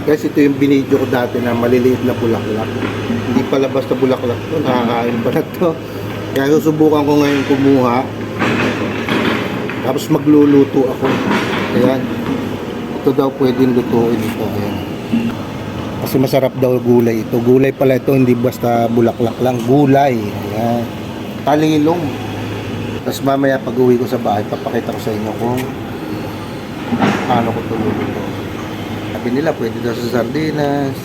Guys, ito yung binidyo ko dati na maliliit na bulaklak. Hindi pala basta bulaklak to, nakakain pa na to. Kaya susubukan ko ngayon kumuha. Tapos magluluto ako. Ayan. Ito daw pwedeng lutuin ito. Ayan. Kasi masarap daw gulay ito. Gulay pala ito, hindi basta bulaklak lang. Gulay. Ayan. Talilong. Tapos mamaya pag uwi ko sa bahay, papakita ko sa inyo kung paano ko ito luluto. Sabi nila, pwede daw sa sardinas,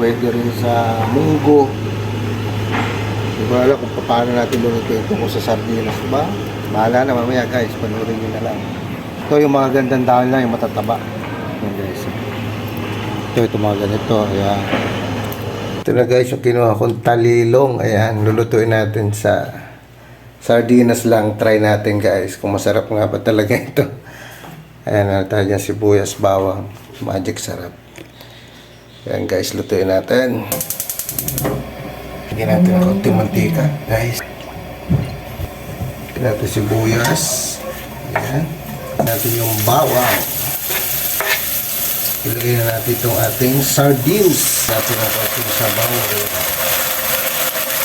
pwede rin sa munggo. Hindi ko alam kung paano natin luluto ito kung sa sardinas ba. Bahala na mamaya guys, panoorin nyo na lang. Ito yung mga gandang dahon lang, yung matataba. Yan guys. Ito, ito mga ganito. Ayan. Ito na guys, yung kinuha kong talilong. Ayan, lulutuin natin sa sardinas lang. Try natin guys, kung masarap nga ba talaga ito. Ayan, na tayo sibuyas, bawang. Magic sarap. Ayan guys, lutuin natin. Lagyan natin ng konting mantika, guys. Lagyan natin sibuyas. Ayan. Lagyan natin yung bawang. Ilagay na natin itong ating sardines. Lagyan natin ang ating sabaw.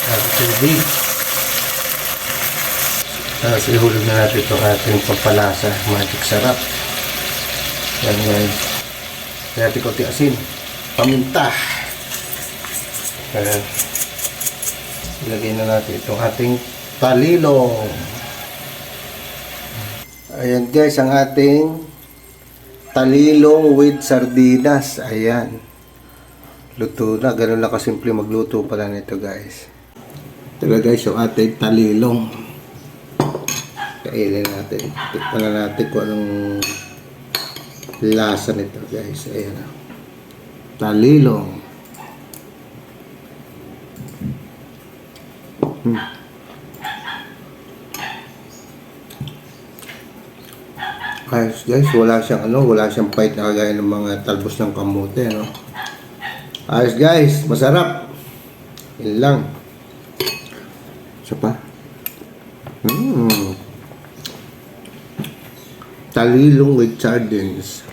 Natin tubig. Tapos ihulog na natin itong ating pampalasa. Magic sarap. Yan guys. Lagyan natin konti asin. Paminta. Ayan. Ilagay na natin itong ating talilong. Ayan guys, ang ating talilong with sardinas. Ayan. Luto na. Ganun lang kasimple magluto pala nito guys. Ito guys, yung ating talilong. Kainin natin. Tikman na natin kung anong lasa nito guys. Ayan. Talilong. Hmm. Ayos guys, wala siyang ano, wala siyang fight na kagaya ng mga talbos ng kamote, no? Ayos guys, masarap. Yun lang. Isa pa. Hmm. Talilong with sardines.